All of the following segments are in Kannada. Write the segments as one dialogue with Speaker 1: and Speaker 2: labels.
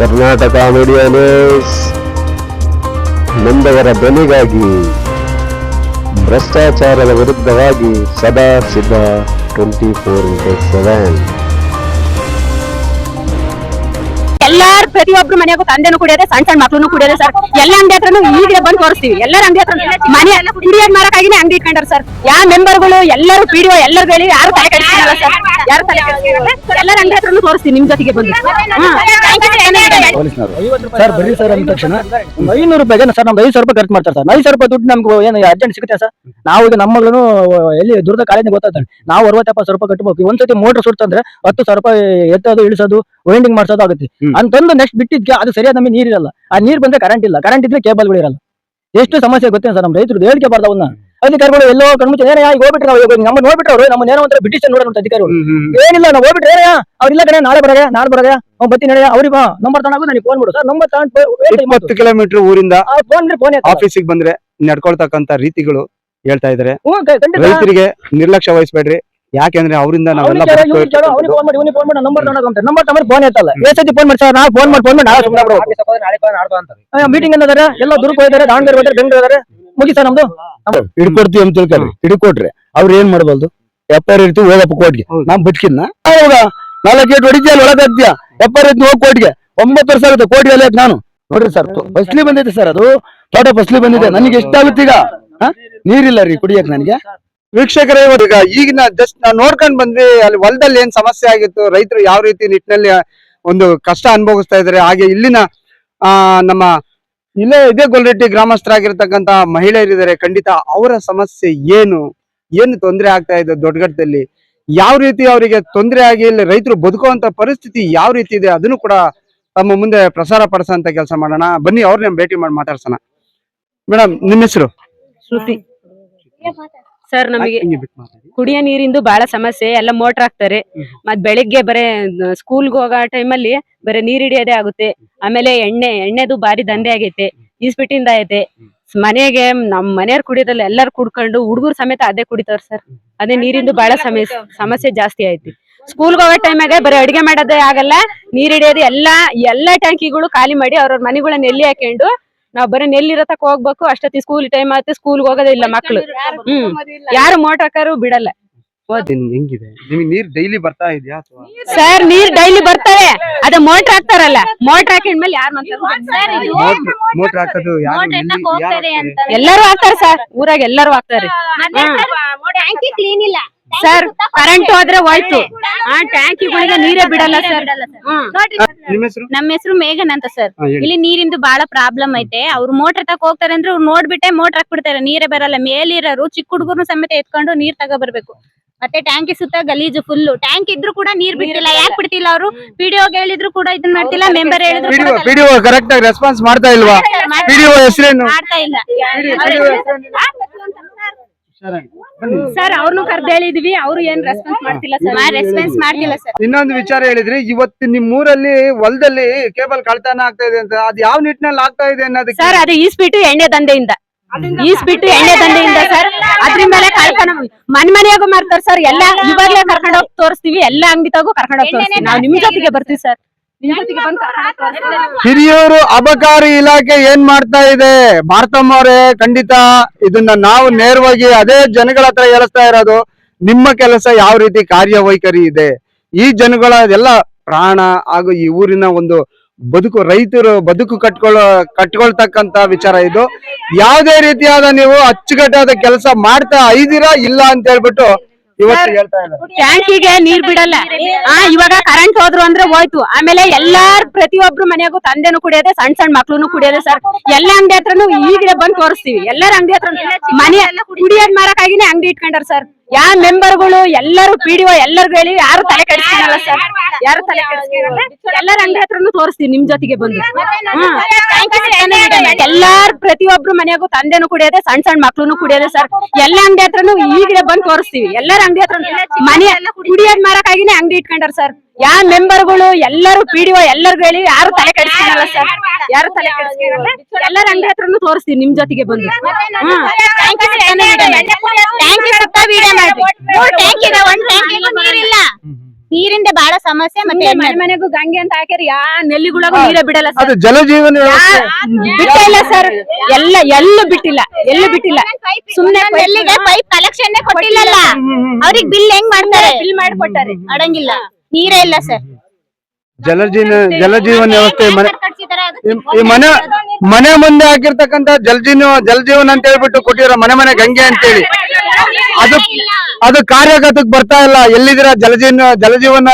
Speaker 1: ಕರ್ನಾಟಕ ಮೀಡಿಯಾ ನ್ಯೂಸ್ ನೊಂದವರ ಭ್ರಷ್ಟಾಚಾರದ ವಿರುದ್ಧವಾಗಿ ಸದಾ ಸಿದ್ಧ ಟ್ವೆಂಟಿ ಫೋರ್ ಇಂಟು ಸೆವೆನ್
Speaker 2: ಎಲ್ಲಾರು ಪ್ರತಿಯೊಬ್ರು ಮನೆಯಾಗ ತಂದೆನೂ ಕುಡಿಯೋದೆ ಸಣ್ಣ ಸಣ್ಣ ಮಕ್ಳು ಕುಡಿಯೋದೆ ಸರ್. ಎಲ್ಲ ಅಂಗಡಿ ಹತ್ರನು ಈಗ ಬಂದು ತೋರಿಸ್ತೀವಿ. ಎಲ್ಲರ ಅಂಗಡಿ ಹತ್ರ ಮನೆ ಕುಡಿಯೋದ್ ಮಾರಕ್ಕಾಗಿನೇ ಅಂಗಡಿ ಇಟ್ಕೊಂಡಾರ ಸರ್. ಯಾವ ಮೆಂಬರ್ಗಳು ಎಲ್ಲರೂ ಪಿಡಿಒ ಎಲ್ಲರೂ ಹೇಳಿ ಯಾರು ತಲೆ ಕಡಿಸ್ತಾರಲ್ಲ ಸರ್. ಯಾರು ತಲೆ ಕೆಡಿಸ್ಕೊಳ್ಳಲ್ಲ ಎಲ್ಲರ ಅಂಗಡಿ ಹತ್ರನು ತೋರಿಸ್ತೀನಿ ನಿಮ್ ಜೊತೆಗೆ ಬಂದು.
Speaker 3: ಸರ್ ಬರ್ರಿ ಸರ್ ಅಂದ ತಕ್ಷಣ. ಒಂದು ಐನೂರು ರೂಪಾಯಿಗೆ ಸರ್ ನಮ್ದು ಐದು ಸಾವಿರ ರೂಪಾಯಿ ಖರ್ಚು ಮಾಡ್ತಾರೆ ಸರ್. ಐದು ಸಾವಿರ ರೂಪಾಯಿ ದುಡ್ಡು ನಮ್ಗೆ ಏನು ಅರ್ಜೆಂಟ್ ಸಿಗುತ್ತೆ ಸರ್? ನಾವು ಈಗ ನಮ್ಮ ಮಗಳು ಎಲ್ಲಿ ದುರ್ದ ಕಾಲೇಜಿಗೆ ಗೊತ್ತಾಗ್ತಾನೆ ನಾವು ಅರವತ್ತಪ್ಪ ಸಾವಿರ ರೂಪಾಯಿ ಕಟ್ಟಬೇಕು ಒಂದ್ಸತಿ ಮೋಟರ್ ಸುಡ್ತಂದ್ರೆ ಹತ್ತು ಸಾವಿರ ರೂಪಾಯಿ ಎತ್ತೋದು ಇಳಿಸೋದು ವೈಂಡಿಂಗ್ ಮಾಡಿಸೋದು ಆಗುತ್ತೆ.
Speaker 1: ಹ್ಮ್.
Speaker 3: ಅಂತಂದು ನೆಕ್ಸ್ಟ್ ಬಿಟ್ಟಿದ್ಕೆ ಅದು ಸರಿಯಾದ ನಮಗೆ ನೀರಿರಲ್ಲ. ಆ ನೀರು ಬಂದ್ರೆ ಕರೆಂಟ್ ಇಲ್ಲ. ಕರೆಂಟ್ ಇದ್ರೆ ಕೇಬಲ್ಗಳು ಇರಲ್ಲ. ಎಷ್ಟು ಸಮಸ್ಯೆ ಗೊತ್ತೇನು ಸರ್ ನಮ್ಮ ರೈತರು ಹೇಳಿಕೆ ಬರ್ದವನ್ನ. ಅಧಿಕಾರಿಗಳು ಎಲ್ಲೋ ಕಣ್ಮುಚ್ಚ ನೇರ ಈಗ ಹೋಗ್ಬಿಟ್ರೆ ನಾವು ನಮ್ಮ ನೋಡ್ಬಿಟ್ರೆ ಅವರು ನಮ್ಮ ಏನೋ ಒಂಥರ ಬ್ರಿಟಿಷ್ ನೋಡೋಣ ಅಧಿಕಾರಿಗಳು. ಏನಿಲ್ಲ ನಾವು ಹೋಗ್ಬಿಟ್ರೆ ಏನೇ ಅವ್ರಿಲ್ಲ ಕಡೆ ನಾಳೆ ಬರಗ ನಾಳೆ ಬರಗ ಅವ್ನು ಬತ್ತಿ ನಡೆಯ ಅವ್ರಿಗೆ ನಂಬರ್ ತಗೊಂಡು ನನಗೆ ಫೋನ್ ಮಾಡು. ಸರ್ ನಂಬರ್ ತಗೊಂಡು
Speaker 4: ಇಪ್ಪತ್ತು ಕಿಲೋಮೀಟರ್ ಊರಿಂದ
Speaker 3: ಫೋನ್ ಫೋನ್
Speaker 4: ಆಫೀಸಿಗೆ ಬಂದ್ರೆ ನಡ್ಕೊಳ್ತಕ್ಕಂತ ರೀತಿಗಳು ಹೇಳ್ತಾ ಇದಾರೆ ರೈತರಿಗೆ ನಿರ್ಲಕ್ಷ್ಯ ವಹಿಸ್ಬೇಡ್ರಿ. ಯಾಕೆಂದ್ರೆ ಅವರಿಂದ ನಾವೆಲ್ಲ
Speaker 3: ಫೋನ್ ಫೋನ್ ಮಾಡಿ ನಂಬರ್ ತಗೊಂಡು ನಂಬರ್ ತಗೊಂಡು ಫೋನ್ ಐತಲ್ಲ ಎಷ್ಟು ಸತಿ ಫೋನ್ ಮಾಡಿ ಸರ್ ನಾವು ಫೋನ್ ಮಾಡಿ ಫೋನ್ ಮಾಡಿ ನಾಳೆ ಸುಮ್ಮನೆ ಮೀಟಿಂಗ್ ಎಲ್ಲ ದುರ್ಗ ಹೋಗಿದ್ದಾರೆ ದಾವಣಗೆರೆ ಬೆಂಗಳೂರು ಇದ್ದಾರೆ ಮುಗಿ ಸರ್ ನಮ್ದು?
Speaker 1: ಹಿಡ್ಕೊಡ್ತೀವಿ ಅಂತ ತಿಳ್ಕೊಳ್ರಿ ಹಿಡ್ಕೊಟ್ರೆ ಅವ್ರು ಏನ್ ಮಾಡ್ಬೋದು ಎಪ್ಪಾರ ಇರ್ತೀವಿ ಹೋಗಪ್ಪ ಕೋಟ್ಗೆ
Speaker 4: ನಾವ್
Speaker 1: ನಾನ್ ಬಿಟ್ಕಿನ್ನ ಹೌದಾ ನಾಲ್ಕು ಗೇಟ್ ಹೊಡಿದ್ಯಾ ಒಳಗಾಗ್ತೀಯ ಎಫ್ ಐ ಆರ್ ಇರ್ತೀವಿ ಹೋಗಿ ಕೋಟ್ಗೆ ಒಂಬತ್ತು ವರ್ಷ ಆಗುತ್ತೆ ಕೋಟಿ ಅಲ್ಲಿ ನಾನು. ನೋಡ್ರಿ ಸರ್ ಫಸ್ಲಿ ಬಂದೈತೆ ಸರ್ ಅದು. ತೋಟ ಫಸ್ಲಿ ಬಂದಿದೆ. ನನಗೆ ಎಷ್ಟಾಗುತ್ತೆ ಈಗ? ನೀರಿಲ್ಲ ರೀ ಕುಡಿಯಕ್ ನನಗೆ.
Speaker 4: ವೀಕ್ಷಕರೇ ಇವಾಗ ಈಗ ಈಗಿನ ಜಸ್ಟ್ ನಾವು ನೋಡ್ಕೊಂಡ್ ಬಂದ್ವಿ. ಅಲ್ಲಿ ಹೊಲದಲ್ಲಿ ಏನ್ ಸಮಸ್ಯೆ ಆಗಿತ್ತು ರೈತರು ಯಾವ ರೀತಿ ನಿಟ್ಟಿನಲ್ಲಿ ಒಂದು ಕಷ್ಟ ಅನುಭವಿಸ್ತಾ ಇದಾರೆ. ಹಾಗೆ ಇಲ್ಲಿನ ಆ ನಮ್ಮ ಇಲ್ಲೇ ಇದೇ ಗೊಲ್ರೆಡ್ಡಿ ಗ್ರಾಮಸ್ಥರಾಗಿರ್ತಕ್ಕಂತ ಮಹಿಳೆಯರಿದ್ದಾರೆ. ಖಂಡಿತ ಅವರ ಸಮಸ್ಯೆ ಏನು? ಏನು ತೊಂದರೆ ಆಗ್ತಾ ಇದೆ ದೊಡ್ಡಗಟ್ಟದಲ್ಲಿ ಯಾವ ರೀತಿ ಅವರಿಗೆ ತೊಂದರೆ ಆಗಿ ಇಲ್ಲಿ ರೈತರು ಬದುಕುವಂತ ಪರಿಸ್ಥಿತಿ ಯಾವ ರೀತಿ ಇದೆ? ಅದನ್ನು ಕೂಡ ತಮ್ಮ ಮುಂದೆ ಪ್ರಸಾರ ಪಡಿಸೋಂತ ಕೆಲಸ ಮಾಡೋಣ. ಬನ್ನಿ ಅವ್ರನ್ನ ಭೇಟಿ ಮಾಡಿ ಮಾತಾಡ್ಸೋಣ. ಮೇಡಮ್ ನಿಮ್ಮ ಹೆಸರು?
Speaker 2: ಶ್ರುತಿ. ಸರ್ ನಮಗೆ ಕುಡಿಯೋ ನೀರಿಂದು ಬಹಳ ಸಮಸ್ಯೆ ಎಲ್ಲ ಮೋಟರ್ ಹಾಕ್ತಾರೆ. ಮತ್ ಬೆಳಿಗ್ಗೆ ಬರೇ ಸ್ಕೂಲ್ಗೆ ಹೋಗೋ ಟೈಮಲ್ಲಿ ಬರೀ ನೀರ್ ಹಿಡಿಯೋದೇ ಆಗುತ್ತೆ. ಆಮೇಲೆ ಎಣ್ಣೆ ಎಣ್ಣೆದು ಬಾರಿ ದಂಧೆ ಆಗೈತೆ ಈಸ್ಬಿಟ್ಟಿಂದ ಐತೆ ಮನೆಗೆ ನಮ್ ಮನೆಯವ್ರು ಕುಡಿಯೋದಲ್ಲ ಎಲ್ಲಾರು ಕುಡ್ಕೊಂಡು ಹುಡುಗರು ಸಮೇತ ಅದೇ ಕುಡಿತಾರ ಸರ್. ಅದೇ ನೀರಿಂದು ಬಹಳ ಸಮಸ್ಯೆ ಸಮಸ್ಯೆ ಜಾಸ್ತಿ ಐತಿ ಸ್ಕೂಲ್ಗೆ ಹೋಗೋ ಟೈಮಾಗ ಬರೀ ಅಡಿಗೆ ಮಾಡೋದೇ ಆಗಲ್ಲ ನೀರ್ ಹಿಡಿಯೋದು ಎಲ್ಲಾ ಎಲ್ಲಾ ಟ್ಯಾಂಕಿಗಳು ಖಾಲಿ ಮಾಡಿ ಅವ್ರವ್ರ ಮನೆಗಳನ್ನ ಎಲ್ಲಿ ಹಾಕೊಂಡು ನಾವ್ ಬರೀ ನೆಲ್ಲಿರತಕ್ ಹೋಗ್ಬೇಕು ಅಷ್ಟೊತ್ತಿ ಸ್ಕೂಲ್ ಟೈಮ್ ಆಯ್ತು ಸ್ಕೂಲ್ ಹೋಗೋದೇ ಇಲ್ಲ ಮಕ್ಳು. ಹ್ಮ್. ಯಾರು ಮೋಟರ್ ಹಾಕಾರು ಬಿಡಲ್ಲ.
Speaker 4: ಹೆಂಗಿದೆ? ನಿಮಗೆ ನೀರ್ ಡೈಲಿ ಬರ್ತಾ ಇದೆಯಾ
Speaker 2: ಸರ್ ನೀರ್ ಡೈಲಿ ಬರ್ತವೆ ಅದ ಮೋಟರ್ ಹಾಕ್ತಾರಲ್ಲ. ಮೋಟರ್ ಹಾಕಿದ್ಮೇಲೆ ಯಾರು
Speaker 4: ಮೋಟರ್ ಹಾಕೋದು?
Speaker 2: ಎಲ್ಲರೂ ಹಾಕ್ತಾರೆ ಸರ್ ಊರಾಗ ಎಲ್ಲರೂ ಹಾಕ್ತಾರೆ.
Speaker 5: ಟ್ಯಾಂಕಿ ಕ್ಲೀನ್ ಇಲ್ಲ.
Speaker 2: ಸರ್ ಕರೆಂಟ್ ಹೋದ್ರೆ ಹೋಯ್ತು. ಆ ಟ್ಯಾಂಕಿಗಳಿಗೆ ನೀರೇ ಬಿಡಲ್ಲ ಸರ್
Speaker 4: ನಮ್ಮ ಹೆಸರು?
Speaker 5: ಮೇಘನ್ ಅಂತ ಸರ್ ಇಲ್ಲಿ ನೀರಿಂದು ಬಹಳ ಪ್ರಾಬ್ಲಮ್ ಐತೆ. ಅವ್ರು ಮೋಟರ್ ತಕ ಹೋಗ್ತಾರೆ ಅಂದ್ರೆ ಅವ್ರು ನೋಡ್ಬಿಟ್ಟೆ ಮೋಟರ್ ಹಾಕ್ಬಿಡ್ತಾರೆ. ನೀರೇ ಬರಲ್ಲ. ಮೇಲಿರೋರು ಚಿಕ್ಕ ಹುಡುಗರು ಸಮೇತ ಎತ್ಕೊಂಡು ನೀರ್ ತಗೋಬರ್ಬೇಕು ಮತ್ತೆ ಟ್ಯಾಂಕಿ ಸುತ್ತ ಗಲೀಜು ಫುಲ್ ಟ್ಯಾಂಕ್ ಇದ್ರು ಕೂಡ ನೀರ್ ಬಿಡ್ತಿಲ್ಲ ಯಾಕೆ ಬಿಡ್ತಿಲ್ಲ ಅವರು? ಪಿಡಿಒಗೆ ಹೇಳಿದ್ರು ಕೂಡ ಇದನ್ನ ಮಾಡ್ತಿಲ್ಲ. ಮೆಂಬರ್ ಹೇಳಿದ್ರು ಕೂಡ
Speaker 4: ಪಿಡಿಒ ಪಿಡಿಒ ಕರೆಕ್ಟ್ ಆಗಿ ರೆಸ್ಪಾನ್ಸ್ ಮಾಡ್ತಾ ಇಲ್ವಾ? ಪಿಡಿಒ ಹೆಸರೇನು?
Speaker 5: ಮಾಡ್ತಾ ಇಲ್ಲ.
Speaker 2: ಸರ್ ಅವ್ರನ್ನು ಕರ್ದ ಹೇಳಿದ್ವಿ ಅವ್ರು ಏನ್ ರೆಸ್ಪಾನ್ಸ್ ಮಾಡ್ತಿಲ್ಲ ಸರ್.
Speaker 5: ರೆಸ್ಪಾನ್ಸ್ ಮಾಡ್ತಿಲ್ಲ ಸರ್.
Speaker 4: ಇನ್ನೊಂದು ವಿಚಾರ ಹೇಳಿದ್ರಿ ಇವತ್ತು ನಿಮ್ ಊರಲ್ಲಿ ಹೊಲದಲ್ಲಿ ಕೇಬಲ್ ಕಳ್ತನ ಆಗ್ತಾ ಇದೆ ಅಂತ ಅದ್ ಯಾವ ನಿಟ್ಟಿನಲ್ಲಿ ಆಗ್ತಾ ಇದೆ ಅನ್ನೋದಕ್ಕೆ?
Speaker 2: ಸರ್ ಅದು ಈಸ್ಬಿಟ್ಟು ಎಣ್ಣೆ ದಂಧೆಯಿಂದ. ಈಸ್ಬಿಟ್ಟು ಎಣ್ಣೆ ದಂಧೆಯಿಂದ ಸರ್. ಅದ್ರ ಮೇಲೆ ಕಳ್ಕೊಂಡ್ ಮನ್ ಮನೆಯಾಗೂ ಮಾಡ್ತಾರೆ ಸರ್ ಎಲ್ಲ ಇವಾಗ್ಲೇ ಕರ್ಕೊಂಡೋಗಿ ತೋರಿಸ್ತೀವಿ ಎಲ್ಲಾ ಅಂಗಡಿ ತಗೋ ಕರ್ಕೊಂಡೋಗಿ ತೋರಿಸ್ತೀವಿ. ನಾವು ನಿಮ್ ಜೊತೆಗೆ ಬರ್ತೀವಿ ಸರ್.
Speaker 4: ಹಿರಿಯೂರು ಅಬಕಾರಿ ಇಲಾಖೆ ಏನ್ ಮಾಡ್ತಾ ಇದೆ? ಭಾರತಮ್ಮ ಅವರೇ ಖಂಡಿತ ಇದನ್ನ ನಾವು ನೇರವಾಗಿ ಅದೇ ಜನಗಳ ಹತ್ರ ಹೇಳಿಸ್ತಾ ಇರೋದು ನಿಮ್ಮ ಕೆಲಸ ಯಾವ ರೀತಿ ಕಾರ್ಯವೈಖರಿ ಇದೆ? ಈ ಜನಗಳ ಎಲ್ಲ ಪ್ರಾಣ ಹಾಗೂ ಈ ಊರಿನ ಒಂದು ಬದುಕು ರೈತರು ಬದುಕು ಕಟ್ಕೊಳ್ಳೋ ಕಟ್ಕೊಳ್ತಕ್ಕಂತ ವಿಚಾರ ಇದು. ಯಾವುದೇ ರೀತಿಯಾದ ನೀವು ಅಚ್ಚುಕಟ್ಟಾದ ಕೆಲಸ ಮಾಡ್ತಾ ಇದ್ದೀರಾ ಇಲ್ಲ ಅಂತ ಹೇಳ್ಬಿಟ್ಟು ಇವತ್ತು ಹೇಳ್ತಾ ಇದ್ದಾರೆ.
Speaker 2: ಟ್ಯಾಂಕಿಗೆ ನೀರ್ ಬಿಡಲ್ಲ. ಆ ಇವಾಗ ಕರೆಂಟ್ ಹೋದ್ರು ಅಂದ್ರೆ ಹೋಯ್ತು. ಆಮೇಲೆ ಎಲ್ಲಾರ್ ಪ್ರತಿಯೊಬ್ರು ಮನೆಗೂ ತಂದೆನು ಕುಡಿಯೋದೆ ಸಣ್ಣ ಸಣ್ಣ ಮಕ್ಳುನು ಕುಡಿಯೋದೆ ಸರ್. ಎಲ್ಲ ಅಂಗಡಿ ಹತ್ರನು ಈಗ ಬಂದ್ ತೋರಿಸ್ತೀವಿ. ಎಲ್ಲರ ಅಂಗಡಿ ಹತ್ರ ಮನೆ ಕುಡಿಯೋದ್ ಮಾರಕ್ಕಾಗಿನೇ ಅಂಗಡಿ ಇಟ್ಕೊಂಡಾರ ಸರ್. ಯಾವ ಮೆಂಬರ್ಗಳು ಎಲ್ಲರೂ ಪಿಡಿಒ ಎಲ್ಲರಿಗೂ ಹೇಳಿ ಯಾರು ತಲೆ ಕೆಡಿಸ್ಕೊಳಲ್ಲ ಸರ್. ಯಾರು ತಲೆ ಕೆಡಿಸ್ಕೊಳಲ್ಲ? ಎಲ್ಲರ ಅಂಗಡಿ ಹತ್ರನು ತೋರಿಸ್ತೀವಿ ನಿಮ್ ಜೊತೆಗೆ ಬಂದು. ಹ್ಮ್ ಎಲ್ಲಾರ್ ಪ್ರತಿಯೊಬ್ರು ಮನೆಯಾಗೂ ತಂದೆನು ಕುಡಿಯೋದೆ ಸಣ್ಣ ಸಣ್ಣ ಮಕ್ಳುನು ಕುಡಿಯೋದೆ ಸರ್ ಎಲ್ಲ ಅಂಗಡಿ ಹತ್ರನು ಈಗಲೇ ಬಂದು ತೋರಿಸ್ತೀವಿ. ಎಲ್ಲರ ಅಂಗಡಿ ಹತ್ರ ಮನೆ ಕುಡಿಯೋದ್ ಮಾರಕ್ಕಾಗಿನೇ ಅಂಗಡಿ ಇಟ್ಕೊಂಡಾರ ಸರ್ ಯಾವ ಮೆಂಬರ್ಗಳು ಎಲ್ಲರೂ ಪಿಡಿಒ ಎಲ್ಲರಿಗೂ ಹೇಳಿ ಯಾರು ತಲೆ ಕೆಡಿಸ್ಕೊಳಲ್ಲ ಸರ್ ಯಾರು ತಲೆ ಕೆಡಿಸ್ಕೊಳಲ್ಲ? ಎಲ್ಲರ ಅಂಗಡಿ ಹತ್ರನು ತೋರಿಸ್ತೀವಿ ನಿಮ್ ಜೊತೆಗೆ ಬಂದು.
Speaker 5: ಮೂರ್ ಟ್ಯಾಂಕ್ ಇದೆ ಒಂದ್ ಟ್ಯಾಂಕಿಗೂ ನೀರಿಲ್ಲ. ನೀರಿಂದ ಬಹಳ ಸಮಸ್ಯೆ ಮತ್ತೆ
Speaker 2: ಮನೆ ಮನೆಗೂ ಗಂಗೆ ಅಂತ ಹಾಕಿರಿ ಯಾ ನೆಲ್ಲಿಗುಳಗೂ ನೀರೇ ಬಿಡಲ್ಲ
Speaker 4: ಅದು
Speaker 2: ಸರ್
Speaker 4: ಜಲಜೀವನ ಜೀವನ
Speaker 2: ಬಿಟ್ಟೇ ಇಲ್ಲ. ಸರ್. ಎಲ್ಲ ಎಲ್ಲೂ ಬಿಟ್ಟಿಲ್ಲ ಎಲ್ಲೂ ಬಿಟ್ಟಿಲ್ಲ. ಸುಮ್ನೆ
Speaker 5: ನೆಲ್ಲಿಗೆ ಪೈಪ್ ಕಲೆಕ್ಷನ್ ಕೊಟ್ಟಿಲ್ಲಲ್ಲ. ಅವ್ರಿಗೆ ಬಿಲ್ ಹೆಂಗ್ ಮಾಡ್ತಾರೆ?
Speaker 2: ಬಿಲ್ ಮಾಡ್ಕೊಟ್ಟಾರೆ
Speaker 5: ಅಡಂಗಿಲ್ಲ. ನೀರೇ ಇಲ್ಲ ಸರ್.
Speaker 4: ಜಲಜೀವನ ಜಲಜೀವನ ವ್ಯವಸ್ಥೆ ಈ- ಮನೆ ಮನೆ ಮುಂದೆ ಹಾಕಿರ್ತಕ್ಕಂತ ಜಲಜೀವ ಜಲಜೀವನ ಅಂತ ಹೇಳ್ಬಿಟ್ಟು ಕೊಟ್ಟಿರೋ ಮನೆ ಮನೆ ಗಂಗೆ ಅಂತೇಳಿ. ಅದು ಅದು ಕಾರ್ಯಗತಕ್ಕೆ ಬರ್ತಾ ಇಲ್ಲ. ಎಲ್ಲಿದಿರ ಜಲಜೀವನ ಜಲಜೀವನ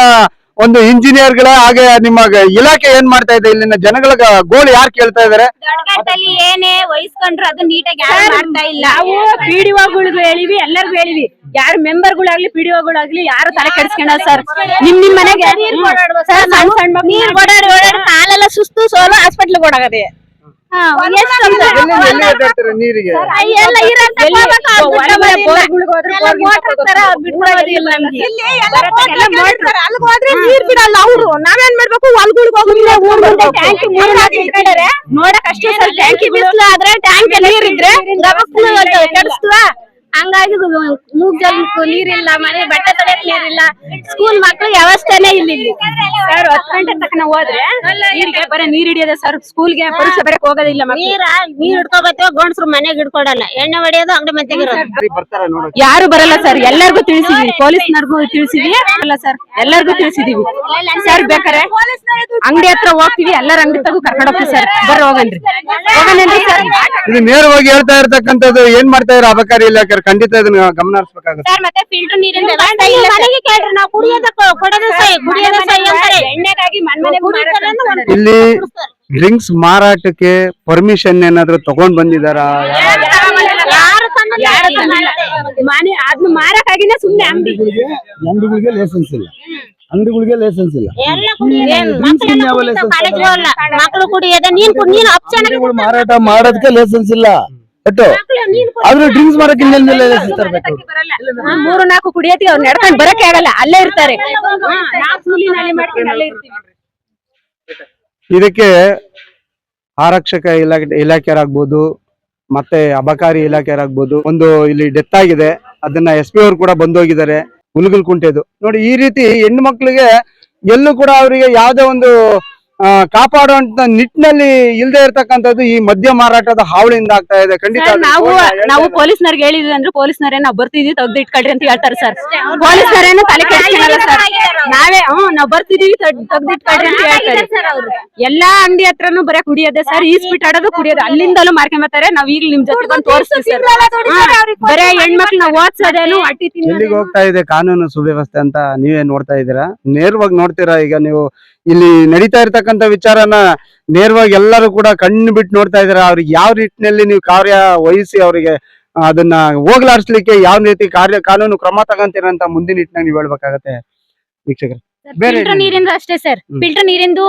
Speaker 4: ಒಂದು ಇಂಜಿನಿಯರ್ಗಳ ಹಾಗೆ ನಿಮ್ಮ ಇಲಾಖೆ ಏನ್ ಮಾಡ್ತಾ ಇದೆ? ಇಲ್ಲಿನ ಜನಗಳ ಗೋಳು ಯಾರು ಕೇಳ್ತಾ ಇದಾರೆ?
Speaker 5: ದೊಡ್ಡಗಟ್ಟಲ್ಲಿ ಏನೇ ವಹಿಸ್ಕೊಂಡ್ರು ಅದು ನೀಟಾಗಿ ಯಾರು ಮಾಡ್ತಾ ಇಲ್ಲ.
Speaker 2: ನಾವು ಪಿಡಿಒಗಳಿಗೂ ಹೇಳಿವಿ ಎಲ್ಲರಿಗೂ ಹೇಳಿವಿ. ಯಾರು ಮೆಂಬರ್ಗಳಾಗ್ಲಿ ಪಿಡಿಒಗಳಾಗ್ಲಿ ಯಾರು ತಲೆ ಕೆಡಿಸ್ಕೊಂಡ ಸರ್. ನಿಮ್ ನಿಮ್ ಮನೆಗೆ ಸಣ್ಣ ಸಣ್ಣ
Speaker 5: ನೀರ್ ಓಡಾಡಿ ಓಡಾಡಿ ಕಾಲೆಲ್ಲ ಸುಸ್ತು ಸೋಲು ಹಾಸ್ಪಿಟ್ಲ್ ಓಡಾಗದೆ.
Speaker 4: ನೀರಿಗೆ?
Speaker 5: ಅವ್ರ್.
Speaker 2: ನಾವೇನ್ ಮಾಡ್ಬೇಕು? ಹೊಲ್ಗಳಿಗೆ ಹೋಗಿಲ್ಲ ಟ್ಯಾಂಕಿ ಮೂರು ನಾಲ್ಕು ಇಟ್ಕೊಂಡಾರೆ ನೋಡಕ್ ಅಷ್ಟೇ ಸರ್ ಟ್ಯಾಂಕಿ
Speaker 5: ಬಿಸಿಲು ಆದ್ರೆ ಟ್ಯಾಂಕ್ ನೀರ್ ಇದ್ರೆ ಗಬಕ್ಲು ಕೆಡಿಸ್ತವ? ಹಂಗಾಗಿ ಮೂಗ್ ಜಲ್ಕು ನೀರಿಲ್ಲ ಮನೆ ಬಟ್ಟೆ ತೊಳೆಯಕ್ ನೀರಿಲ್ಲ ಸ್ಕೂಲ್ ಮಕ್ಳು ವ್ಯವಸ್ಥೆನೇ ಇಲ್ಲ ಇಲ್ಲಿ.
Speaker 2: ಸರ್ ಹತ್ತು ಗಂಟೆ ತನಕ ನಾವು ಹೋದ್ರೆ ನೀರಿಗೆ ಬರೀ ನೀರ್ ಹಿಡಿಯೋದ ಸರ್ ಸ್ಕೂಲ್ಗೆ ಪರೀಕ್ಷೆ ಬರಕ್ ಹೋಗೋದಿಲ್ಲ
Speaker 5: ನೀರ ನೀರ್ ಹಿಡ್ಕೊಬತ್ತೇವ ಗಂಡಸ್ರು ಮನೆಗೆ ಹಿಡ್ಕೊಡಲ್ಲ. ಎಣ್ಣೆ ಹೊಡೆಯೋದು ಅಂಗಡಿ ಮತ್ತೆ
Speaker 4: ಬರ್ತಾರ
Speaker 2: ಯಾರು ಬರಲ್ಲ ಸರ್ ಎಲ್ಲರಿಗೂ ತಿಳಿಸಿದೀವಿ. ಪೊಲೀಸ್ನರ್ಗೂ ತಿಳಿಸಿದೀವಿ. ಅಲ್ಲ ಸರ್ ಎಲ್ಲರಿಗೂ ತಿಳಿಸಿದೀವಿ. ಸರ್ ಬೇಕಾರೆ ಅಂಗಡಿ ಹತ್ರ ಹೋಗ್ತೀವಿ ಎಲ್ಲರ ಅಂಗಡಿ ತಗೋ ಕರ್ಕೊಂಡು ಹೋಗ್ತೀವಿ ಸರ್ ಬರ್ರಿ ಹೋಗನ್ರಿ ಹೋಗನ್ರಿ ಸರ್
Speaker 4: ಇದು ನೇರವಾಗಿ ಹೇಳ್ತಾ ಇರ್ತಕ್ಕಂಥದ್ದು ಏನ್ ಮಾಡ್ತಾ ಇರೋ ಅಬಕಾರಿ ಇಲಾಖೆ ಖಂಡಿತ ಇದನ್ನ ಗಮನ ಹರಿಸಬೇಕಾಗುತ್ತೆ.
Speaker 5: ಸರ್ ಮತ್ತೆ ಫಿಲ್ಟರ್ ನೀರಿನ ವ್ಯವಸ್ಥೆ ಇಲ್ಲ ಮನೆಗೆ ಕೇಳ್ರಿ ನಾವು ಕುಡಿಯೋದ ಕೊಡೋದು ಸೈ ಕುಡಿಯೋದು ಸೈ ಅಂತಾರೆ.
Speaker 2: ಎಣ್ಣೆಗಾಗಿ ಮನ್ ಮನೆಗೂ ಮಾರಾಟ ಮಾಡ್ತಾರೆ.
Speaker 4: ಇಲ್ಲಿ ಡ್ರಿಂಕ್ಸ್ ಮಾರಾಟಕ್ಕೆ ಪರ್ಮಿಷನ್ ಏನಾದ್ರು ತಗೊಂಡ್ ಬಂದಿದಾರ
Speaker 5: ಯಾರು ತಂದು
Speaker 2: ಯಾರು ತಂದಿಲ್ಲ. ಮನೆ ಅದ್ನ ಮಾರಕ್ಕಾಗಿನೇ ಸುಮ್ನೆ ಅಂಗಡಿ
Speaker 1: ಅಂಗಡಿಗಳಿಗೆ ಲೈಸೆನ್ಸ್ ಇಲ್ಲ. ಅಂಗಡಿಗಳಿಗೆ ಲೈಸೆನ್ಸ್ ಇಲ್ಲ.
Speaker 5: ಎಲ್ಲ ಕುಡಿಯೋದು ಕುಡಿತಾವ್, ಹೋಗಲ್ಲ ನೀನ್ ಕುಡ್- ನೀನ್ ಅಪ್ಚನ
Speaker 1: ಅಂಗಡಿಗಳು ಮಾರಾಟ ಮಾಡೋದಕ್ಕೆ ಲೈಸೆನ್ಸ್ ಇಲ್ಲ. ಒಟ್ಟು ಆದ್ರೂ ಡ್ರಿಂಕ್ಸ್ ಇನ್ನೆಲ್ಲ ತರಬೇಕು
Speaker 2: ಮೂರು ನಾಲ್ಕು ಕುಡಿಯತಿ ಅವ್ರು ನಡ್ಕೊಂಡು ಬರಕ್ಕೆ ಆಗಲ್ಲ ಅಲ್ಲೇ ಇರ್ತಾರೆ.
Speaker 4: ಇದಕ್ಕೆ ಆರಕ್ಷಕ ಇಲಾಖೆ ಇಲಾಖೆಯರಾಗ್ಬೋದು ಮತ್ತೆ ಅಬಕಾರಿ ಇಲಾಖೆಯರಾಗ್ಬೋದು. ಒಂದು ಇಲ್ಲಿ ಡೆತ್ ಆಗಿದೆ ಅದನ್ನ ಎಸ್ ಪಿ ಅವರು ಕೂಡ ಬಂದೋಗಿದ್ದಾರೆ. ಹುಲ್ಗುಲ್ ಕುಂಟೆದು. ನೋಡಿ ಈ ರೀತಿ ಹೆಣ್ಣು ಮಕ್ಕಳಿಗೆ ಎಲ್ಲೂ ಕೂಡ ಅವರಿಗೆ ಯಾವ್ದೇ ಒಂದು ಕಾಪಾಡುವಂತ ನಿಟ್ಟಿನಲ್ಲಿ ಇಲ್ಲದೆ ಇರ್ತಕ್ಕಂಥದ್ದು ಈ ಮದ್ಯ ಮಾರಾಟದ ಹಾವಳಿಯಿಂದ ಆಗ್ತಾ ಇದೆ. ಖಂಡಿತ
Speaker 2: ನಾವು. ನಾವು ಪೊಲೀಸ್ನವ್ರಿಗೆ ಹೇಳಿದ್ವಿ ಅಂದ್ರೆ ಪೊಲೀಸ್ನವ್ರೇ ನಾವು ಬರ್ತಿದ್ವಿ ತೆಗ್ದು ಇಟ್ಕೊಳ್ರಿ ಅಂತ ಹೇಳ್ತಾರೆ ಸರ್. ಪೊಲೀಸ್ನವರೇನು ತಲೆ ಸರ್. ನಾವೇ ಹ್ಮ್ ನಾವ್ ಬರ್ತಿದೀವಿ ತೆಗ್ದು ಇಟ್ಕೊಳ್ರಿ ಅಂತ ಹೇಳ್ತಾರೆ. ಎಲ್ಲಾ ಅಂಗಡಿ ಹತ್ರನು ಬರೀ ಕುಡಿಯೋದೆ ಸರ್ ಈಸ್ಬಿಟ್ ಆಡೋದು ಕುಡಿಯೋದು. ಅಲ್ಲಿಂದಲೂ ಮಾರ್ಕೊಂಬತ್ತಾರೆ ನಾವ್ ಈಗ ನಿಮ್ ಜೊತೆ ಬಂದು ತೋರಿಸ್ತೀವಿ ಸರ್. ಹೆಣ್ಮಕ್ಳು ನಾವು ಓದ್ಸೋದೇನು ಅಟ್ಟಿ ತಿನ್ನೋದು
Speaker 4: ಹೋಗ್ತಾ ಇದೆ ಕಾನೂನು ಸುವ್ಯವಸ್ಥೆ ಅಂತ ನೀವೇ ನೋಡ್ತಾ ಇದೀರಾ ನೇರವಾಗಿ ನೋಡ್ತೀರಾ ಈಗ ನೀವು ಇಲ್ಲಿ ನಡೀತಾ ಇರ್ತಕ್ಕಂಥ ವಿಚಾರನ ನೇರವಾಗಿ ಎಲ್ಲರೂ ಕೂಡ ಕಣ್ಣು ಬಿಟ್ಟು ನೋಡ್ತಾ ಇದಾರೆ ಅವ್ರಿಗೆ ಯಾವ ನಿಟ್ಟಿನಲ್ಲಿ ನೀವು ಕಾರ್ಯ ವಹಿಸಿ ಅವರಿಗೆ ಅದನ್ನ ಹೋಗ್ಲಾಡಿಸ್ಲಿಕ್ಕೆ ಯಾವ ರೀತಿ ಕಾರ್ಯ ಕಾನೂನು ಕ್ರಮ ತಗೊಂತೀರ ಅಂತ ಮುಂದಿನ ನಿಟ್ಟಿನಾಗ ನೀವು ಹೇಳ್ಬೇಕಾಗತ್ತೆ. ವೀಕ್ಷಕರು.
Speaker 5: ಫಿಲ್ಟರ್ ನೀರಿಂದ ಅಷ್ಟೇ ಸರ್ ಫಿಲ್ಟರ್ ನೀರಿಂದು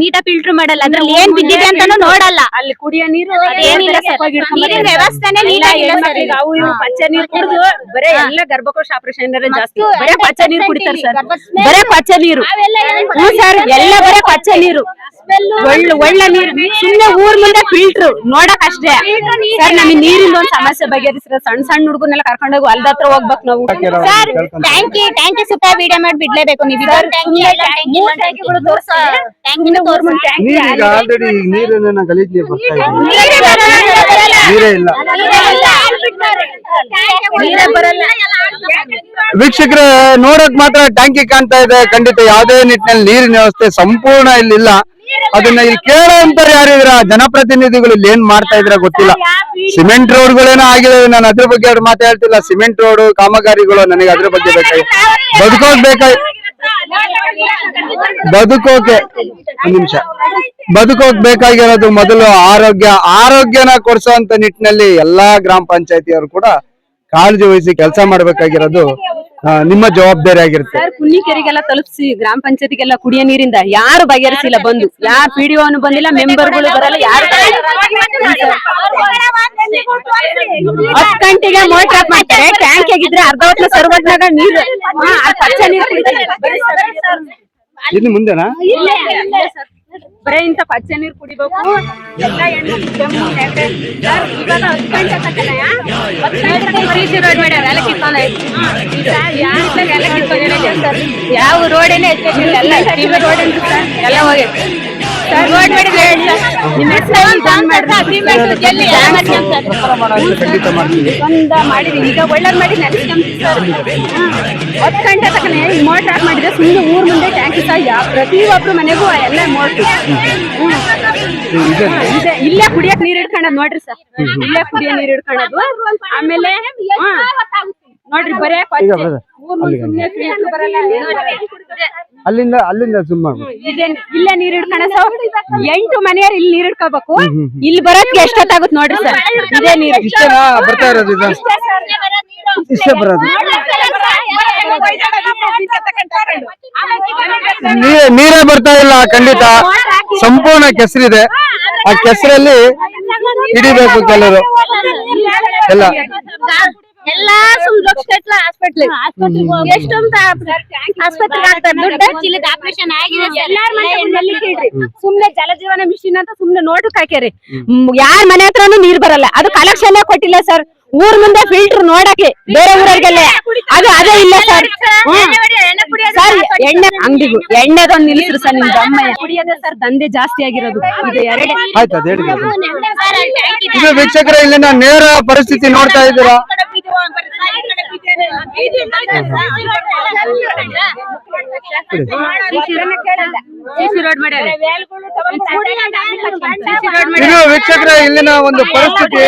Speaker 5: ನೀಟಾ ಫಿಲ್ಟರ್ ಮಾಡಲ್ಲ. ಅದ್ರಲ್ಲಿ ಏನ್ ಬಿದ್ದಿದೆ ಅಂತಾನು ನೋಡಲ್ಲ.
Speaker 2: ಅಲ್ಲಿ ಕುಡಿಯ ನೀರು
Speaker 5: ಏನಿಲ್ಲ ಸರ್ ನೀರಿನ ವ್ಯವಸ್ಥೆನೇ
Speaker 2: ಇಲ್ಲ
Speaker 5: ನೀಟಾಗಿಲ್ಲ ಸರ್
Speaker 2: ಅವು ಇವು ಪಚ್ಚೆ ನೀರು ಕುಡಿದು ಬರೇ ಎಲ್ಲ ಗರ್ಭಕೋಶ ಆಪರೇಷನ್ ಜಾಸ್ತಿ. ಬರೇ ಪಚ್ಚೆ ನೀರು ಕುಡಿತಾರೆ ಸರ್ ಬರೇ ಪಚ್ಚೆ ನೀರು. ಹ್ಞೂ ಸರ್ ಎಲ್ಲ ಬರೇ ಪಚ್ಚೆ ನೀರು. ಒಳ್ಳೆ ಒಳ್ಳೆ ನೀರು ಸುಮ್ನೆ ಊರ್ ಮುಂದೆ ಫಿಲ್ಟರ್ ನೋಡಕ್ ಅಷ್ಟೇ. ಸರ್ ನಮಗೆ ನೀರಿಂದ ಒಂದ್ ಸಮಸ್ಯೆ ಬಗೆಹರಿಸ್ರ ಸಣ್ಣ ಸಣ್ಣ ಹುಡುಗನೆಲ್ಲ ಕರ್ಕೊಂಡೋಗಿ ಅಲ್ದ ಹತ್ರ ಹೋಗ್ಬೇಕು ನಾವು.
Speaker 5: ಸರ್ ಟ್ಯಾಂಕಿ ಟ್ಯಾಂಕಿ ಸುತ್ತ ವಿಡಿಯೋ ಮಾಡಿ ಬಿಡ್ಲೇಬೇಕು. ನೀವು
Speaker 4: ಆಲ್ರೆಡಿ ನೀರಿನ ಗಲೀಜ್ ನೀರು ಬರ್ತಾ ಇದೆ
Speaker 5: ನೀರೇ
Speaker 4: ಇಲ್ಲ.
Speaker 5: ನೀರೇ ಬರಲ್ಲ.
Speaker 4: ವೀಕ್ಷಕರೇ ನೋಡಕ್ ಮಾತ್ರ ಟ್ಯಾಂಕಿ ಕಾಣ್ತಾ ಇದೆ. ಖಂಡಿತ ಯಾವುದೇ ನಿಟ್ಟಿನಲ್ಲಿ ನೀರಿನ ವ್ಯವಸ್ಥೆ ಸಂಪೂರ್ಣ ಇಲ್ಲಿಲ್ಲ. ಅದನ್ನ ಇಲ್ಲಿ ಕೇಳೋಂತ ಯಾರಿದ್ರ ಜನಪ್ರತಿನಿಧಿಗಳು ಇಲ್ಲಿ ಏನ್ ಮಾಡ್ತಾ ಇದ್ರ ಗೊತ್ತಿಲ್ಲ. ಸಿಮೆಂಟ್ ರೋಡ್ ಗಳೇನೋ ಆಗಿದೆ ನಾನು ಅದ್ರ ಬಗ್ಗೆ ಅವ್ರು ಮಾತಾಡ್ತಿಲ್ಲ ಸಿಮೆಂಟ್ ರೋಡ್ ಕಾಮಗಾರಿಗಳು ನನಗೆ ಅದ್ರ ಬಗ್ಗೆ ಬೇಕಾಗಿ ಬದುಕೋಕ್ ಬೇಕಾಗಿ ಬದುಕೋಕೆ ಒಂದ್ ನಿಮಿಷ. ಬದುಕೋಕ್ ಬೇಕಾಗಿರೋದು ಮೊದಲು ಆರೋಗ್ಯ. ಆರೋಗ್ಯನ ಕೊಡ್ಸೋಂತ ನಿಟ್ಟಿನಲ್ಲಿ ಎಲ್ಲಾ ಗ್ರಾಮ ಪಂಚಾಯತಿಯವರು ಕೂಡ ಕಾಳಜಿ ವಹಿಸಿ ಕೆಲಸ ಮಾಡ್ಬೇಕಾಗಿರೋದು ನಿಮ್ಮ ಜವಾಬ್ದಾರಿ ಆಗಿರುತ್ತೆ
Speaker 2: ಸರ್ ಕುನ್ನಿಕೆರೆಗೆಲ್ಲ ತಲುಪಿಸಿ ಗ್ರಾಮ ಪಂಚಾಯತಿಗೆಲ್ಲ ಕುಡಿಯೋ ನೀರಿಂದ ಯಾರು ಬಗೆಹರಿಸಿಲ್ಲ ಬಂದು. ಯಾರು ಪಿಡಿಒನು ಬಂದಿಲ್ಲ ಮೆಂಬರ್ಗಳು ಬರಲ್ಲ ಯಾರು ಹತ್ತು ಗಂಟೆಗೆ ಮೋಟರ್ ಆಫ್ ಮಾಡ್ತಾರೆ ಟ್ಯಾಂಕ್ ಆಗಿದ್ರೆ ಅರ್ಧ ಹೊತ್ತು ಸರ್ವಜ್ಞಾಗ ನೀರು ಪಚ್ಚ ನೀರು ಕುಡಿತಾರೆ.
Speaker 4: ಇನ್ನು ಮುಂದೆನಾ?
Speaker 2: ಬರೇ ಇಂತ ಪಚ್ಚೆ ನೀರ್ ಕುಡಿಬೇಕು. ಎಲ್ಲ ಹೆಣ್ಣು ಕೆಮ್ಮು ಸರ್ ರೋಡ್ ಮಾಡ್ಯಾರ ಎಲ್ಲ ಕಿತ್ಕೊಂಡಿಲ್ಲ ಸರ್, ಯಾವ ರೋಡೇನೆ ಎತ್ತಿಲ್ಲ ಎಲ್ಲ ರೋಡ್ ಎಲ್ಲ ಹೋಗೈತೆ
Speaker 1: ಖಂಡಿತ ಮಾಡ್ತೀವಿ
Speaker 2: ಒಂದ ಮಾಡಿದ್ವಿ ಈಗ ಒಳ್ಳೇದ್ ಮಾಡಿ ನೆನೆಸ್ಕೊಂತೀವಿ ಸರ್ ಹತ್ತು ಗಂಟೆ ಮೋಟರ್ ಆಫ್ ಮಾಡಿದ್ರೆ ಸುಮ್ಮನೆ ಊರ್ ಮುಂದೆ ಟ್ಯಾಂಕಿ ಸಹ ಯಾ- ಪ್ರತಿಯೊಬ್ರು ಮನೆಗೂ ಎಲ್ಲ ಮೋಟ್ರು ಇದೆ. ಇಲ್ಲೇ ಕುಡಿಯಕ್ ನೀರ್ ಇಡ್ಕೊಂಡದ್ ನೋಡ್ರಿ ಸರ್. ಇಲ್ಲೇ ಕುಡಿಯೋ ನೀರ್ ಇಡ್ಕೊಂಡದು ಆಮೇಲೆ. ನೋಡ್ರಿ ಬರೇ
Speaker 4: ಅಲ್ಲಿಂದ ಅಲ್ಲಿಂದ ಜೂಮ್
Speaker 2: ಇಲ್ಲ ಇಲ್ಲೇ ನೀರ್ ಎಂಟು ಮನೆಯವ್ರು ಇಲ್ಲಿ ನೀರ್ ಇಡ್ಕೋಬೇಕು ಇಲ್ಲಿ ಬರೋದ್ಗೆ ಎಷ್ಟೊತ್ತಾಗುತ್ತೆ ನೋಡ್ರಿ ಸರ್? ಇದೇ ನೀರ್
Speaker 4: ಇಷ್ಟೇನಾ? ಬರ್ತಾ ಇರೋದು ಇದು ಇಷ್ಟೇ ಬರೋದು ನೀರೇ. ನೀರೇ. ಬರ್ತಾ ಇಲ್ಲ ಖಂಡಿತ. ಸಂಪೂರ್ಣ ಕೆಸರಿದೆ. ಆ ಕೆಸರಲ್ಲಿ ಹಿಡಿಬೇಕು ಕೆಲವರು. ಎಲ್ಲ.
Speaker 5: ಎಲ್ಲಾ ಸುಮ್ ಲಕ್ಷ ಹಾಸ್ಪಿಟ್ಲ್ ದುಡ್ಡು ಚಿಲ್ಲದ ಆಪರೇಷನ್ ಆಗಿದೆ sir.
Speaker 2: ಎಲ್ಲಾರ್ ಮನೆ ನಲ್ಲಿ ಕೇಳ್ರಿ. ಸುಮ್ನೆ ಜಲಜೀವನ ಮಿಷಿನ್ ಅಂತ ಸುಮ್ನೆ ನೋಟಕ್ ಹಾಕ್ಯಾರಿ. ಯಾರ ಮನೆ ಹತ್ರನು ನೀರ್ ಬರಲ್ಲ. ಅದು ಕಲೆಕ್ಷನ್ ಕೊಟ್ಟಿಲ್ಲ ಸರ್. ಊರ್ ಮುಂದೆ ಫಿಲ್ಟರ್ ನೋಡಕ್ಕೆ. ಬೇರೆ ಊರವ್ರಿಗೆಲ್ಲ ಅದು ಅದೇ ಇಲ್ಲ ಸರ್. ಸರ್ ಎಣ್ಣೆ ಅಂಗಡಿಗೂ ಎಣ್ಣೆದೊಂದು ನಿಲ್ಲಿಸ್ರು ಸರ್ ನಿಮ್ ದಮ್ಮಯ್ಯ ಕುಡಿಯೋದೇ ಸರ್ ದಂಧೆ ಜಾಸ್ತಿ ಆಗಿರೋದು. ಇದು ಎರಡೇ
Speaker 4: ವೀಕ್ಷಕರ ಇಲ್ಲಿನ ನೇರ ಪರಿಸ್ಥಿತಿ ನೋಡ್ತಾ ಇದ್ದೀರಾ? ಇದು ವೀಕ್ಷಕರ ಇಲ್ಲಿನ ಒಂದು ಪರಿಸ್ಥಿತಿ.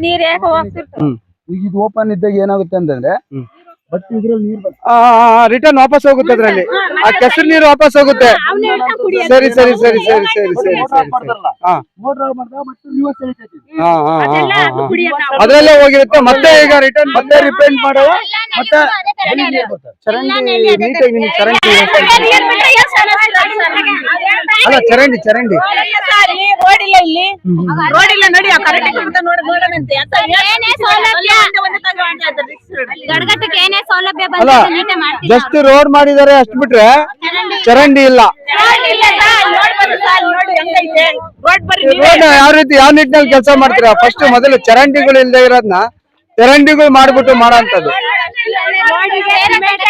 Speaker 2: ನೀರ್ ಯಾಕೆ ಹೋಗ್ತಿರ್ತಾರೆ
Speaker 4: ಹ್ಮ್.
Speaker 1: ಈಗ ಇದು ಓಪನ್ ಇದ್ದಾಗ ಏನಾಗುತ್ತೆ ಅಂತಂದ್ರೆ
Speaker 4: ರಿಟರ್ನ್ ವಾಪಸ್ ಹೋಗುತ್ತೆ ಅದ್ರಲ್ಲಿ. ಆ ಕೆಸರು ನೀರು ವಾಪಸ್ ಹೋಗುತ್ತೆ. ಸರಿ ಸರಿ ಸರಿ ಸರಿ ಸರಿ ಸರಿ ಸರಿ ಅದ್ರಲ್ಲೇ ಹೋಗಿರುತ್ತೆ. ಮತ್ತೆ ಈಗ ರಿಟರ್ನ್
Speaker 1: ಮತ್ತೆ ರಿಪೇಂಟ್ ಮಾಡೋ ಮತ್ತೆ
Speaker 4: ಚರಂಡಿ ನೀಟಾಗಿ ನಿಮ್ಗೆ ಚರಂಡಿ ಅಲ್ಲ ಚರಂಡಿ ಚರಂಡಿ
Speaker 6: ರೋಡ್ ಇಲ್ಲ. ಇಲ್ಲಿ ಇಲ್ಲ ನೋಡಿ
Speaker 4: ಜಸ್ಟ್ ರೋಡ್ ಮಾಡಿದ್ದಾರೆ ಅಷ್ಟು ಬಿಟ್ರೆ ಚರಂಡಿ ಇಲ್ಲ.
Speaker 6: ನೋಡಿ ಹೆಂಗೈತೆ. ರೋಡ್ ಬರೀ
Speaker 4: ರೋಡ್ ಯಾವ ರೀತಿ ಯಾವ ನಿಟ್ಟಿನಲ್ಲಿ ಕೆಲಸ ಮಾಡ್ತೀರಾ? ಫಸ್ಟ್ ಮೊದಲು ಚರಂಡಿಗಳು ಇಲ್ಲದೆ ಇರೋದ್ನ ಚರಂಡಿಗಳು ಮಾಡ್ಬಿಟ್ಟು ಮಾಡೋಂಥದ್ದು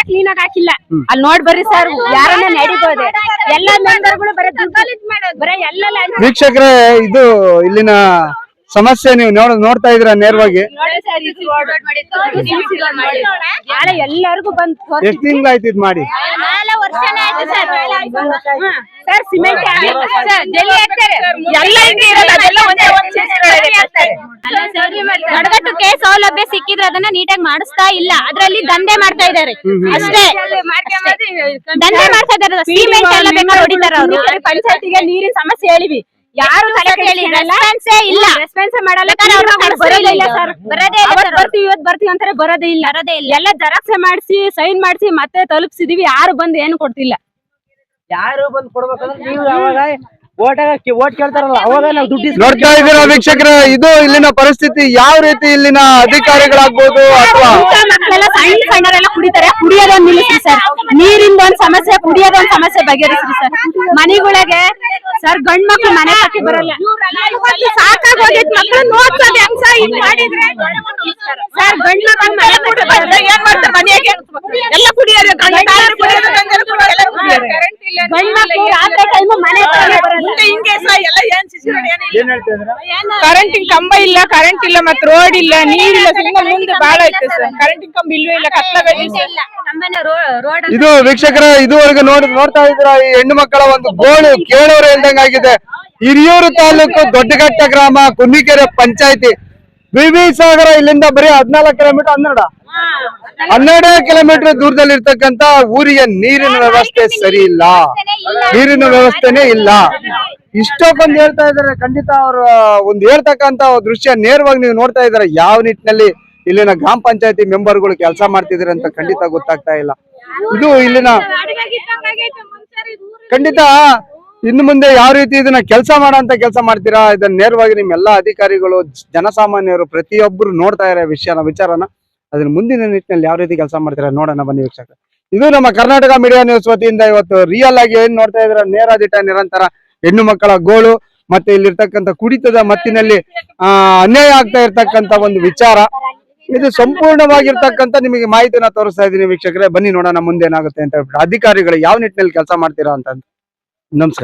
Speaker 2: ಕ್ಲೀನ್ ಆಗಿ ಹಾಕಿಲ್ಲ ಅಲ್ಲಿ ನೋಡ್ ಬರ್ರಿ ಸರ್ ಯಾರನ್ನ ನಡೀಬೋದೆ ಎಲ್ಲ ಮೆಂಬರ್ಗಳು ಬರೀ ಬರೀ ಎಲ್ಲ
Speaker 4: ವೀಕ್ಷಕರೇ ಇದು ಇಲ್ಲಿನ ಸಮಸ್ಯೆ ನೀವು ನೋಡ ನೋಡ್ತಾ ಇದ್ರ ನೇರವಾಗಿ
Speaker 2: ನಾಳೆ ಎಲ್ಲರಿಗೂ ಬಂದು
Speaker 4: ಎಷ್ಟು ತಿಂಗಳಾಯ್ತು ಇದು ಮಾಡಿ
Speaker 5: ವರ್ಷನೇ ಆಯ್ತು ಸರ್.
Speaker 2: ಸರ್ ಸಿಮೆಂಟ್
Speaker 6: ಜಲ್ಲಿ ಹಾಕ್ತಾರೆ. ಎಲ್ಲ ಹಿಂಗೆ ಇರೋದು ಅದೆಲ್ಲ ಒಂದೇ ಒಂದ್ CC road ಇದೆ ಅಷ್ಟೇ.
Speaker 5: ಗಡ್ಗಟ್ಟಕ್ಕೆ ಸೌಲಭ್ಯ ಸಿಕ್ಕಿದ್ರೆ ಅದನ್ನ ನೀಟಾಗಿ ಮಾಡಿಸ್ತಾ ಇಲ್ಲ. ಅದ್ರಲ್ಲಿ ದಂಧೆ ಮಾಡ್ತಾ ಇದಾರೆ. ಅಷ್ಟೇ. ದಂಧೆ ಮಾಡ್ತಾ ಇದಾರೆ. ಸಿಮೆಂಟ್ ಎಲ್ಲ ಬೇಕಾದ್ರೆ ಹೊಡಿತಾರ ಅವರು.
Speaker 2: ಪಂಚಾಯತಿಗೆ ನೀರಿನ ಸಮಸ್ಯೆ ಹೇಳಿವಿ. ಯಾರು.
Speaker 5: ರೆಸ್ಪಾನ್ಸೇ ಇಲ್ಲ.
Speaker 2: ರೆಸ್ಪಾನ್ಸ್ ಮಾಡಲ್ಲ.
Speaker 5: ಬರೋದೇ
Speaker 2: ಇಲ್ಲ. ಸರ್.
Speaker 5: ಬರೋದೇ ಇಲ್ಲ
Speaker 2: ಅವತ್ತು
Speaker 5: ಸರ್.
Speaker 2: ಬರ್ತೀವಿ ಇವತ್ತು ಬರ್ತೀವಿ ಅಂತಾರೆ ಬರೋದೇ ಇಲ್ಲ.
Speaker 5: ಬರೋದೇ ಇಲ್ಲ.
Speaker 2: ಎಲ್ಲ ಜೆರಾಕ್ಸ್ ಮಾಡಿಸಿ ಸೈನ್ ಮಾಡಿಸಿ ಮತ್ತೆ ತಲುಪಿಸಿದೀವಿ. ಯಾರು ಬಂದು ಏನು ಕೊಡ್ತಿಲ್ಲ.
Speaker 3: ಯಾರು ಬಂದು ಕೊಡ್ಬೇಕಂದ್ರೆ ನೀವು ಅವಾಗ ಓಟ್ ಓಟ್ ಕೇಳ್ತಾರಲ್ಲ ಅವಾಗ ನಾವು ದುಡ್ಡು
Speaker 4: ನೋಡ್ತಾ ಇದ್ದೀರಾ ವೀಕ್ಷಕರ ಇದು ಇಲ್ಲಿನ ಪರಿಸ್ಥಿತಿ ಯಾವ ರೀತಿ ಇಲ್ಲಿನ ಅಧಿಕಾರಿಗಳಾಗ್ಬೋದು ಅಥವಾ
Speaker 2: ಮಕ್ಕಳೆಲ್ಲ ಸಣ್ಣ ಸಣ್ಣರೆಲ್ಲ ಕುಡಿತಾರೆ ಕುಡಿಯೋದೊಂದು ನಿಲ್ಲಿಸಿ ಸರ್. ನೀರಿಂದ ಒಂದ್ ಸಮಸ್ಯೆ ಕುಡಿಯೋದೊಂದ್ ಸಮಸ್ಯೆ ಬಗೆಹರಿಸ್ರಿ ಸರ್. ಮನೆಗಳಿಗೆ ಸರ್ ಗಂಡ್ ಮಕ್ಳು ಮನೆ ಹಾಕಿ ಬರಲ್ಲ. ಸಾಕಾಗ್ ಹೋಗೈತ್ ಮಕ್ಳು ನೋಡ್ಸೋದ್ ಹೆಂಗ್ ಸರ್ ಹಿಂಗ್ ಮಾಡಿದ್ರೆ? ಸರ್ ಗಂಡ್ ಮಕ್ಳು ಮನೆ
Speaker 6: ಕುಡಿ ಬಂದ್ರೆ ಏನ್ ಮಾಡ್ತಾರೆ ಮನೆಗೆ? ಎಲ್ಲ ಕುಡಿಯೋದು ಕರೆಂಟ್ ಕಂಬ ಇಲ್ಲ ಕರೆಂಟ್ ಇಲ್ಲ ಮತ್ತೆ ರೋಡ್ ಇಲ್ಲ ನೀರಿಲ್ಲ ಮುಂದೆ ಬಾಳ ಐತೆ ಸರ್. ಕರೆಂಟ್ ಕಂಬ ಇಲ್ವೇ ಇಲ್ಲ
Speaker 2: ಕತ್ಲ
Speaker 4: ಇದು ವೀಕ್ಷಕರ ಇದುವರೆಗೆ ನೋಡ್ ನೋಡ್ತಾ ಇದ್ರ ಈ ಹೆಣ್ಣು ಮಕ್ಕಳ ಒಂದು ಗೋಳು ಕೇಳೋರು ಹೇಳ್ದಂಗ ಆಗಿದೆ. ಹಿರಿಯೂರು ತಾಲೂಕು ದೊಡ್ಡಘಟ್ಟ ಗ್ರಾಮ ಕುನ್ನಿಕೆರೆ ಪಂಚಾಯತಿ. ವಿ ಸಾಗರ ಇಲ್ಲಿಂದ ಬರೀ ಹದಿನಾಲ್ಕು ಕಿಲೋಮೀಟರ್ ಹನ್ನೆರಡ. ಹನ್ನೆರಡು ಕಿಲೋಮೀಟರ್ ದೂರದಲ್ಲಿ ಇರ್ತಕ್ಕಂತ ಊರಿಗೆ ನೀರಿನ ವ್ಯವಸ್ಥೆ ಸರಿ ಇಲ್ಲ. ನೀರಿನ ವ್ಯವಸ್ಥೆನೇ ಇಲ್ಲ. ಇಷ್ಟಕ್ಕೊಂದು ಹೇಳ್ತಾ ಇದಾರೆ ಖಂಡಿತ ಅವರು ಒಂದು ಹೇಳ್ತಕ್ಕಂತ ದೃಶ್ಯ ನೇರವಾಗಿ ನೀವು ನೋಡ್ತಾ ಇದಾರೆ ಯಾವ ನಿಟ್ಟಿನಲ್ಲಿ ಇಲ್ಲಿನ ಗ್ರಾಮ ಪಂಚಾಯತಿ ಮೆಂಬರ್ಗಳು ಕೆಲಸ ಮಾಡ್ತಿದ್ರೆ ಅಂತ ಖಂಡಿತ ಗೊತ್ತಾಗ್ತಾ ಇಲ್ಲ. ಇದು ಇಲ್ಲಿನ ಖಂಡಿತ ಇನ್ನು ಮುಂದೆ ಯಾವ ರೀತಿ ಇದನ್ನ ಕೆಲಸ ಮಾಡಂತ ಕೆಲಸ ಮಾಡ್ತೀರಾ? ಇದನ್ನ ನೇರವಾಗಿ ನಿಮ್ಮೆಲ್ಲ ಅಧಿಕಾರಿಗಳು ಜನಸಾಮಾನ್ಯರು ಪ್ರತಿಯೊಬ್ಬರು ನೋಡ್ತಾ ಇರೋ ವಿಷಯನ ವಿಚಾರನ ಅದನ್ನ ಮುಂದಿನ ನಿಟ್ಟಿನಲ್ಲಿ ಯಾವ ರೀತಿ ಕೆಲಸ ಮಾಡ್ತೀರಾ ನೋಡೋಣ ಬನ್ನಿ ವೀಕ್ಷಕ ಇದು ನಮ್ಮ ಕರ್ನಾಟಕ ಮೀಡಿಯಾ ನ್ಯೂಸ್ ವತಿಯಿಂದ ಇವತ್ತು ರಿಯಲ್ ಆಗಿ ಏನ್ ನೋಡ್ತಾ ಇದ್ರ ನೇರ ದಿಟ್ಟ ನಿರಂತರ ಹೆಣ್ಣು ಮಕ್ಕಳ ಗೋಳು ಮತ್ತೆ ಇಲ್ಲಿರ್ತಕ್ಕಂಥ ಕುಡಿತದ ಮತ್ತಿನಲ್ಲಿ, ಆ, ಅನ್ಯಾಯ ಆಗ್ತಾ ಇರ್ತಕ್ಕಂತ ಒಂದು ವಿಚಾರ. ಇದು ಸಂಪೂರ್ಣವಾಗಿರ್ತಕ್ಕಂಥ ನಿಮಗೆ ಮಾಹಿತಿನ ತೋರಿಸ್ತಾ ಇದೀನಿ ವೀಕ್ಷಕರೇ. ಬನ್ನಿ ನೋಡೋಣ ಮುಂದೆ ಏನಾಗುತ್ತೆ ಅಂತ ಹೇಳ್ಬಿಟ್ಟು. ಅಧಿಕಾರಿಗಳು ಯಾವ ನಿಟ್ಟಿನಲ್ಲಿ ಕೆಲಸ ಮಾಡ್ತೀರಾ ಅಂತ. ನಮಸ್ಕಾರ.